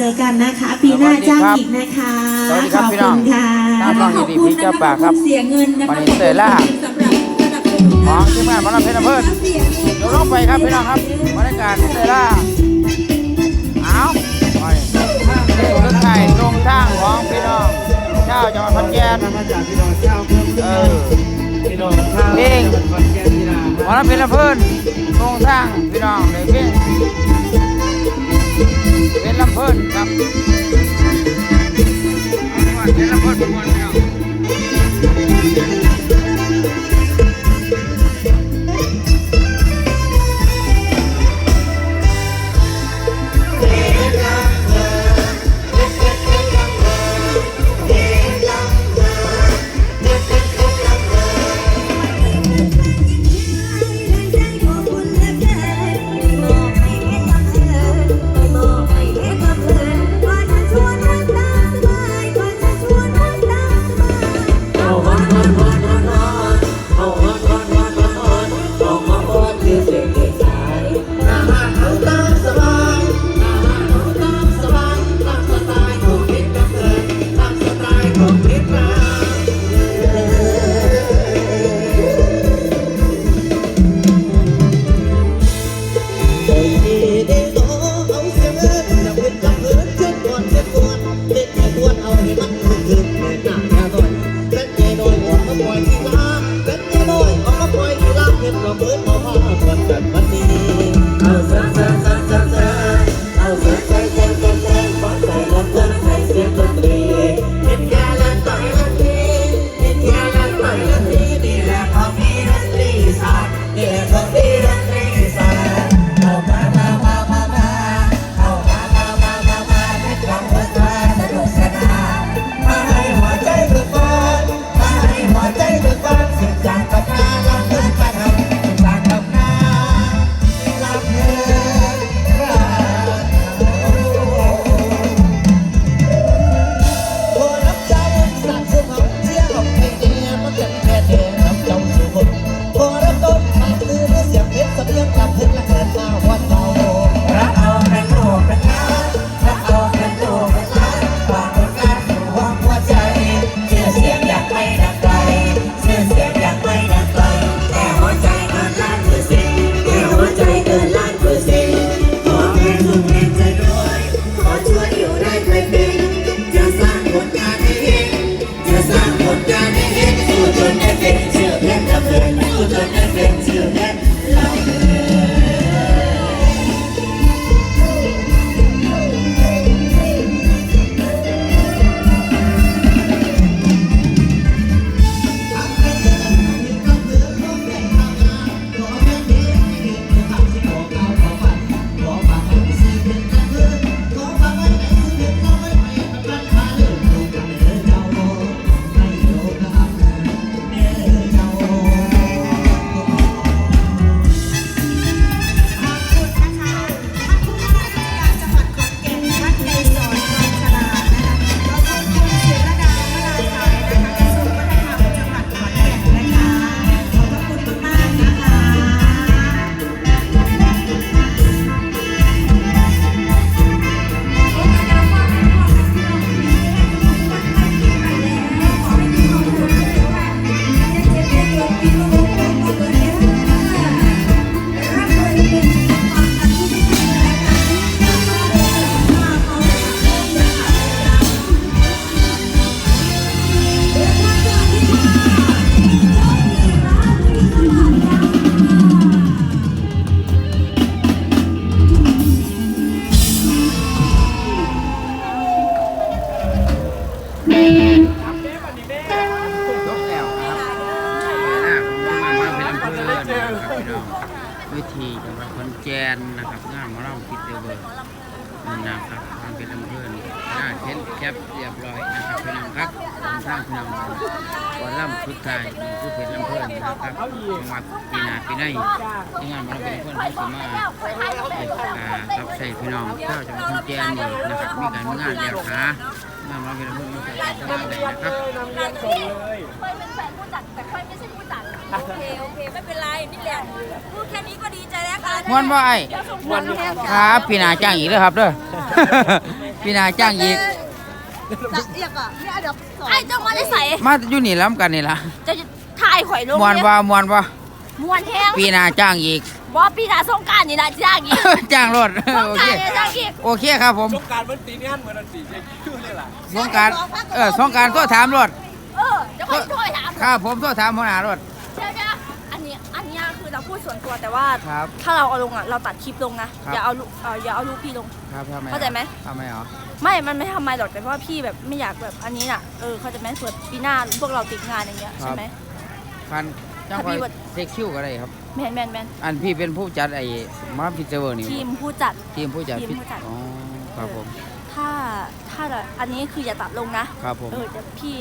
เจอกันนะคะ ปีหน้าจ้างอีกนะคะสวัสดีขครับอบพี่น้คุองณค่ะตามน้องขดีอบดีคุณพี่นะเจ้าคะปากครับขอณเสียเงินนะคะวันนี้เสร็จแล้วสำหรับสนับสนุนของทีมงานหมาลำเพลินอำเภอเดี๋ยวลงไปครับพี่น้องครับบรรยากาศเสร็จแล้วเอาไปนี่คือไก่ตรงทางของพี่น้องเจ้าจังหวัดขอนแก่นมาจากพี่น้องเจ้าเพิ่มเออพี่น้องข้าวเพลงขอนแก่นกีฬาหมาลำเพลินอำเภอตรงทางพี่น้องเลยเพียง เป็นลำเพลินครับ ย นั่นนะครับทางเป็นลำเพลินงาเช่นแคปเรียบร้อยนะครับพี่น้องครับตรงทางพี่น้องก่อนล่ำสุดท้ายนี่คือเป็นลำเพลินนะครับจังหวัดปีนาปีในที่งานมาเป็นเพลินที่สมาอ่ารับใช้พี่น้องเจ้าจังหวัดขอนแก่นนี่นะครับมีการมีงานเลี้ยงขางานหมาเราเป็นลำเพลินมาใส่ตลาดเลยนะครับค่อยเป็นแฟนผู้จัดแต่ค่อยไม่ใช่ผู้จัด โอเคโอเคไม่เป็นไรนี่แหละพูดแค่นี้ก็ดีใจแล้วค่ะม่วนบ่ไอ้ม่วนแค่ครับพี่นาจ้างอีกแล้วครับเด้อปีหนาจ้างอีกไอ้เจ้ามาได้ใส่มาอยู่นี่ล้ำกันนี่ล่ะจะถ่ายข่อยลงมวนว่ามวนว่มวนแห้งปีหนาจ้างอีกบ่ปีหน้าสงกรารนี่ล่ะจ้างอีกจ้างรถสงโอกราเครนี่จ้างอีกโอเคครับผมสงการมันตีนี่ฮันเหมือนอันตีเนี่ยคิ้วเลยล่ะสงกรารเออสงกรารก็ถามรถเออเดี๋ยวค่อยโทรถามครับผมก็ถามหัวหน้ารถ เดี๋ยวเดี๋ยวอันนี้อันเนี้ยคือเราพูดส่วนตัวแต่ว่า ครับ ถ้าเราเอาลงอะเราตัดคลิปลงนะ ครับ อย่าเอาลูกเอ่ออย่าเอาลูกพี่ลง ครับทำไมเข้าใจไหม ทำไมเหรอไม่ มันไม่ทำไมหรอกแต่ว่าพี่แบบไม่อยากแบบอันนี้น่ะ เออเขาใจะไหมส่วนปีหน้าพวกเราติดงานอย่างเงี้ยใช่ไหมพันจ้างคอยถ้าพี่ว่าเซ็กคิวก็ได้ครับ แมนแมนแมนอันพี่เป็นผู้จัดไอ้มาพิเศษนี่ทีมผู้จัด ทีมผู้จัดทีมผู้จัด อ๋อครับผมถ้าถ้าแบบอันนี้คืออย่าตัดลงนะ ครับผม เออแต่พี่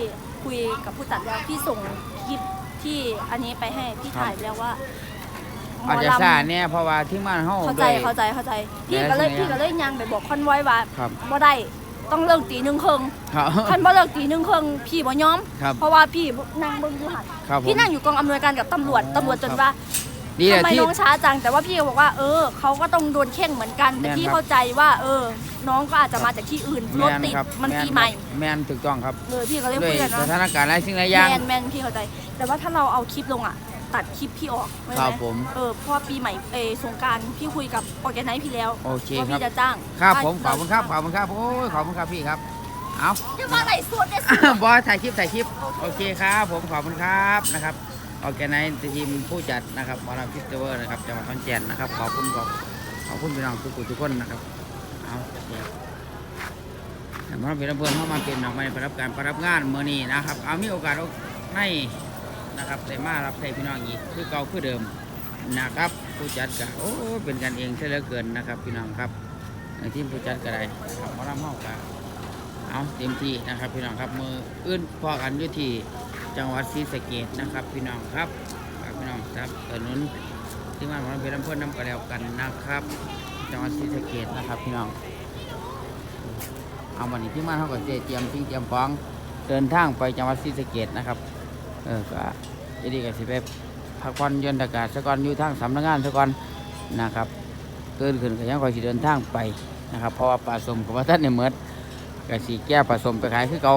คุยกับผู้จัดแล้วพี่ส่งคลิป ที่อันนี้ไปให้พี่ถ่ายแล้วว่าหมอาจอจะลำซาเนี่ยเพราะว่าที่มันเฮาเข้าใจด้วย เข้าใจเข้าใจ พี่แล้วก็เลยทีเนี้ยพี่ก็เลยยังไปบอกคอนไว้ว่าครับบ่ได้ต้องเลิกตีหนึ่งครึ่งครับ คันบ่เลิกตีหนึ่งครึ่งพี่บ่ยอม ครับเพราะว่าพี่นั่งเบิ่งอยู่หันครับผม พี่นั่งอยู่กองอำนวยการกับตำรวจอ๋อตำรวจจนครับว่า ดีแหละทำไมที่ น้องช้าจังแต่ว่าพี่ก็บอกว่าเออเขาก็ต้องโดนเข่งเหมือนกัน แต่แม่นพี่ครับ เข้าใจว่าเออ น้องก็อาจจะมาจากที่อื่นรถติดครับมันแปีใหม่แมนถูกต้องครับเลยพี่ก็เลยด้วยคุยกันสว่าถานการณ์หลายสิ่งหลายอย่าง แมนแมนพี่เข้าใจ แต่ว่าถ้าเราเอาคลิปลงอะ ตัดคลิปพี่ออกไว้ครัไหบผมเออเพราะว่าปีใหม่เออสงกรารพี่คุยกับออแกไนซ์พี่แล้วโอเคว่าครับ พี่จะจ้างครับว่าผมขอบคุณครับขอบคุณครับโอ้ยขอบคุณครับพี่ครับเอาจะมาไหนสวดได้สิบอยถ่ายคลิปถ่ายคลิปโอเคครับ ผมขอบคุณครับนะครับ ออแกไนซ์ทีมผู้จัดนะครับมอลำฟิสเตอร์นะครับจังหวัดขอนแก่นนะครับขอบคุณขอบขอบคุณพี่น้องทุกคนทุกคนนะครับเอาเดี๋ยวแต่หมอลำเป็นเพื่อนเข้ามาเป็นนักม่ประรับการประรับงานเมื่อนี้นะครับเอามีโอกาสในนะครับได้มารับใช้พี่น้องอีกคือเก่าคือเดิมนะครับผู้จัดก็โอ้เป็นกันเองใช่เหลือเกินนะครับพี่น้องครับในทีมผู้จัดก็ได้ครับมอลำเฮาก็เอาเต็มที่นะครับพี่น้องครับมืออื่นพอกันยู่ที่ จังหวัดศรีสะเกดนะครับ พี่น้องครับฝากพี่น้องครับถนนที่มาของเราเป็นลำเพื่อนน้ำกระแล้วกันนะครับ จังหวัดศรีสะเกดนะครับพี่น้องเอาวันนี้ที่มาเท่ากับเจเตรียมทิ้งเตรียมฟ้องเดินทางไปจังหวัดศรีสะเกดนะครับเออก็จะดีกับสิไปพักผ่อนยนต์อากาศสะกอนอยู่ทางสำนักงานสะกอนนะครับเกินขึ้นก็ยังคอยสิเดินทางไปนะครับเพราะว่าป่าสมกับว่าท่านในเมือกะสีแก้ผสมไปขายคือเก่า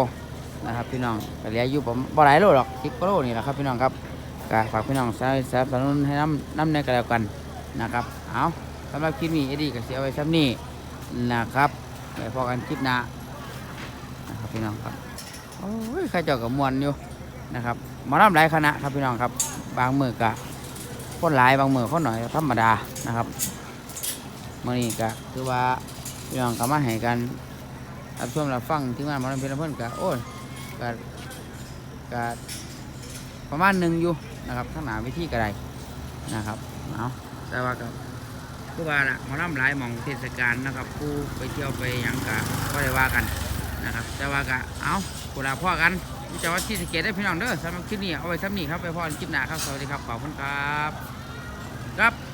นะครับพี่น้องก็เหลืออยู่ผมบ่หลายโลหรอกสิบกว่าโลนี่แหละครับพี่น้องครับก็ฝากพี่น้องสนับสนับสนุนให้น้ำน้ำในกันแล้วกันนะครับเอาสำหรับคลิปนี้เอดีก็เสียไว้ซ้ำนี้นะครับไปพอกันคลิปหน้านะครับพี่น้องครับโอ้ยใครเจ้ากับมวนอยู่นะครับมาลำหลายคณะครับพี่น้องครับ บางมือกะคนหลายบางมือคนหน่อยธรรมดานะครับมื่อนี้ก็คือว่าพี่น้องก็มาให้กันรับชมรับฟังที่งานหมอลำเพลินเพื่อนกะโอ้ย กะกะประมาณหนึ่งอยู่นะครับข้างหน้าวิธีกระไดนะครับเอาแต่ว่าก็คือว่าละมอลำหลายหมองเทศกาลนะครับผู้ไปเที่ยวไปยังกะก็ได้ว่ากันนะครับ แต่ว่ากะเอากุลาพ่อกันวิจารณ์ที่สเกตได้พี่น้องเด้อสำหรับคลิปนี้เอาไว้ซ้ำนี้ครับไปพ่อกันคลิปหน้าครับสวัสดีครับขอบคุณครับครับ